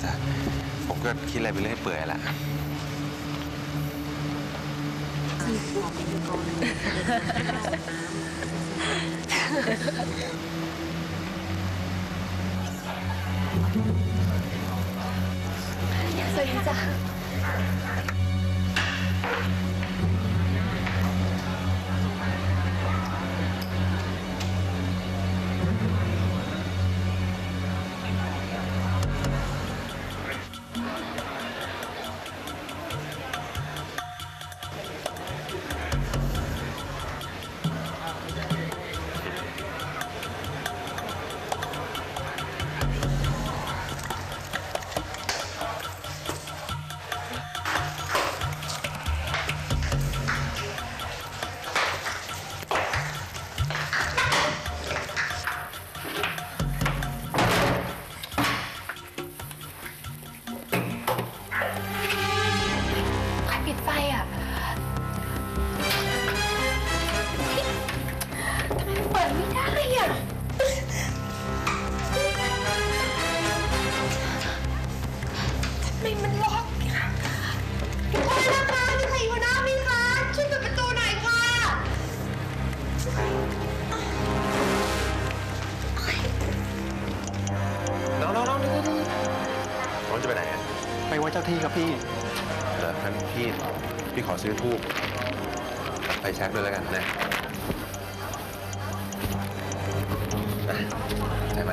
แต่ผมก็คิดอะไรไปเรื่อยเปื่อยแหละสวัสดีจ้ะ ไปไหนอะไปไหว้เจ้าที่ครับพี่เดี๋ยวงั้นพี่พี่ขอซื้อทูบไปแช็คด้วยแล้วกันนะนะใช่ไหม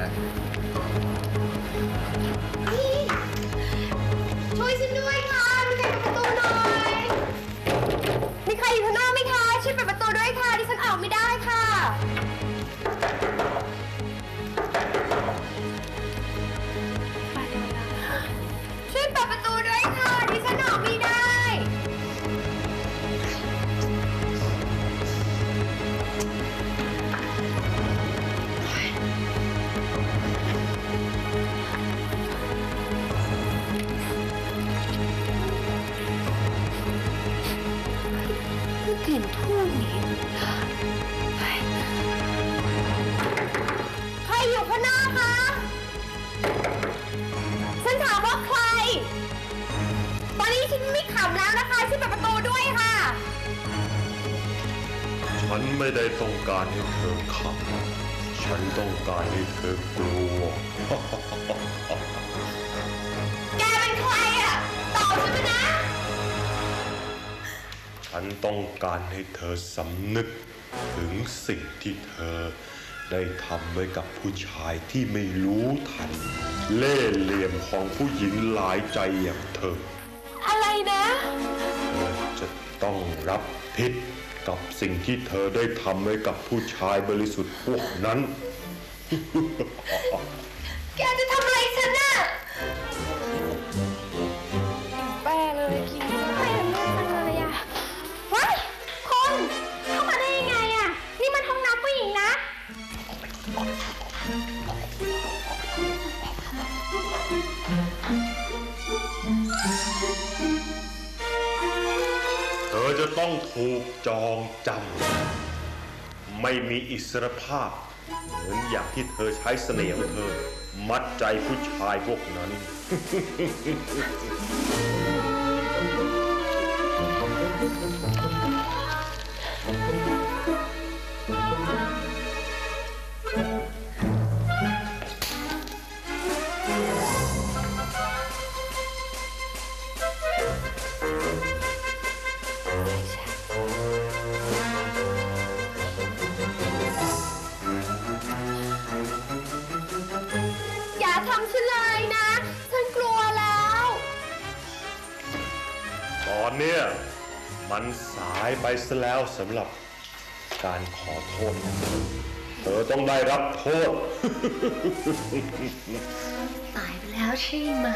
นทูบนี่ใครอยู่ข้างหน้าคะ ฉันถามว่าใคร ตอนนี้ฉันไม่ขำแล้วนะคะช่วยเปิดประตูด้วยค่ะ ฉันไม่ได้ต้องการให้เธอขับฉันต้องการให้เธอกลัว แกเป็นใครอะตอบฉันมานะ ฉันต้องการให้เธอสำนึกถึงสิ่งที่เธอได้ทำไว้กับผู้ชายที่ไม่รู้ทัน เล่ห์เหลี่ยมของผู้หญิงหลายใจอย่างเธอ อะไรนะ เธอจะต้องรับผิดกับสิ่งที่เธอได้ทำไว้กับผู้ชายบริสุทธิ์พวกนั้น แกจะทำอะไรฉัน จะต้องถูกจองจำ ไม่มีอิสรภาพ เหมือนอย่างที่เธอใช้เสน่ห์ของเธอ มัดใจผู้ชายพวกนั้นอย่ อนเนี้ยมันสายไปซะแล้วสำหรับการขอโทษของเธอเธอต้องได้รับโทษ ตายไปแล้วใช่ไหม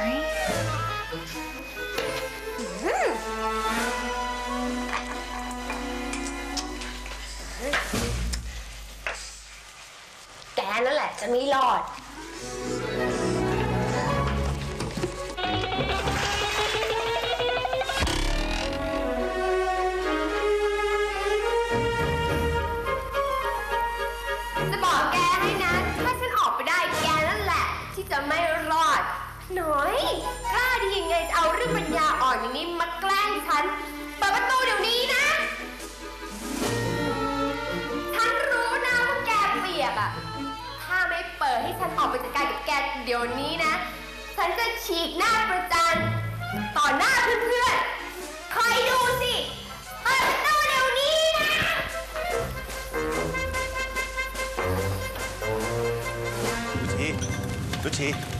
แกนั่นแหละจะไม่รอด กล้าดียังไงจะเอาเรื่องปัญญาอ่อนอย่างนี้มาแกล้งฉันเปิดประตูเดี๋ยวนี้นะ ฉันรู้นะว่าแกเปียกอะถ้าไม่เปิดให้ฉันออกไปจัดการกับแกเดี๋ยวนี้นะ ฉันจะฉีกหน้าประจานต่อหน้าเพื่อนๆคอยดูสิเปิดประตูเดี๋ยวนี้นะ รุชีรุชี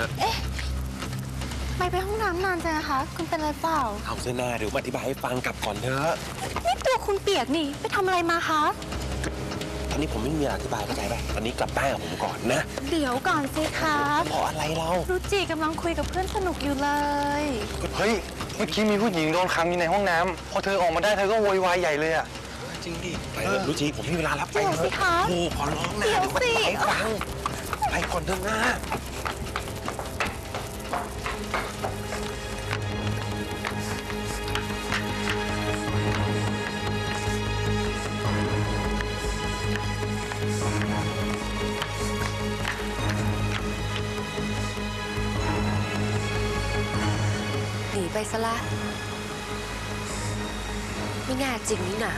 ล้างก่อนเถอะไม่ไปห้องน้ำนานจังนะคะ คุณเป็นอะไรเปล่า เอาเส้นหน้าเดี๋ยวมาอธิบายให้ฟังกลับก่อนเถอะ นี่ตัวคุณเปียกนี่ ไปทำอะไรมาคะ ตอนนี้ผมไม่มีเวลาอธิบายเข้าใจป่ะ ตอนนี้กลับบ้านกับผมก่อนนะเดี๋ยวก่อนสิคะเพราะอะไรเรา รุจิกำลังคุยกับเพื่อนสนุกอยู่เลย เฮ้ย เมื่อกี้มีผู้หญิงโดนขังอยู่ในห้องน้ำพอเธอออกมาได้เธอก็โวยวายใหญ่เลยอะ จริงดิ ไปเถอะรุชีผมไม่มีเวลาแล้วไปเดี๋ยวเถสิอะคะ โอ้ขอร้องนะเดี๋ยวมาอธิบายให้สิฟังไปก่อนเถอะนะ ไปซะละ ไม่น่าจริงนี่นา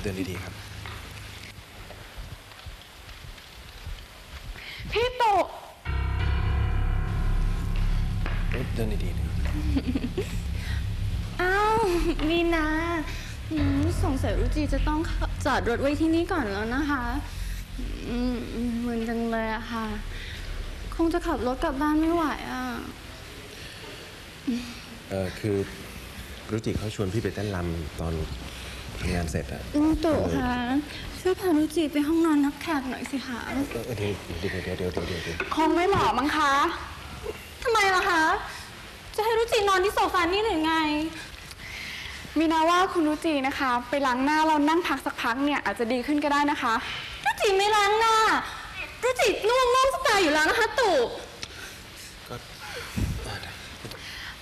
เดินดีๆครับ พี่ตุเดินดีๆนะ อ้าว มีนาอืม สงสัยรุจิจะต้องจอดรถไว้ที่นี่ก่อนแล้วนะคะอืมเหมือนจังเลยอะค่ะ คงจะขับรถกลับบ้านไม่ไหวอะเออคือรุจิเขาชวนพี่ไปเต้นรำตอนทำงานเสร็จอะลุงตู่คะช่วยพารุจิไปห้องนอนนับแขกหน่อยสิคะเออเดี๋ยวเดี๋ยวเดี๋ยวเดี๋ยวเดี๋ยวเดี๋ยวเดี๋ยวคงไม่เหมาะมั้งคะทำไมล่ะคะ จะให้รุจินอนที่โซฟานี่หรือไง มีนาว่าคุณรุจีนะคะ ไปล้างหน้าเรานั่งพักสักพักเนี่ยอาจจะดีขึ้นก็ได้นะคะ รุจิไม่ล้างหน้า รุจิง่วงง่วงสตายอยู่แล้วนะคะตู่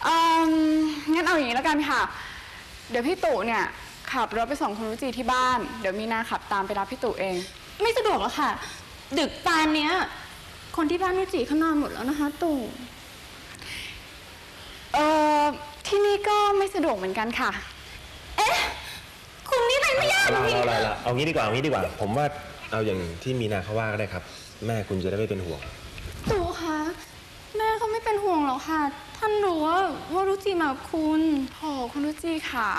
เอิ่มงั้นเอาอย่างนี้แล้วกันค่ะ เดี๋ยวพี่ตู่เนี่ยขับรถไปส่งคุณรุจีที่บ้าน เดี๋ยวมีนาขับตามไปรับพี่ตู่เอง ไม่สะดวกหรอกค่ะ ดึกปานเนี้ย คนที่บ้านรุจิเขานอนหมดแล้วนะคะตู่เอ่อที่นี่ก็ไม่สะดวกเหมือนกันค่ะ เอ๊ะ คุณนี่อะไรไม่ยาก เอา พี่ อะไรละ เอางี้ดีกว่าเอางี้ดีกว่า ผมว่าเอาอย่างที่มีนาเขาว่าก็ได้ครับ แม่คุณจะได้ไม่เป็นห่วง ตู่คะแม่เขาไม่เป็นห่วงหรอกค่ะ ท่านรู้ว่าว่ารุจิมากับคุณโหคุณรุจีค่ะ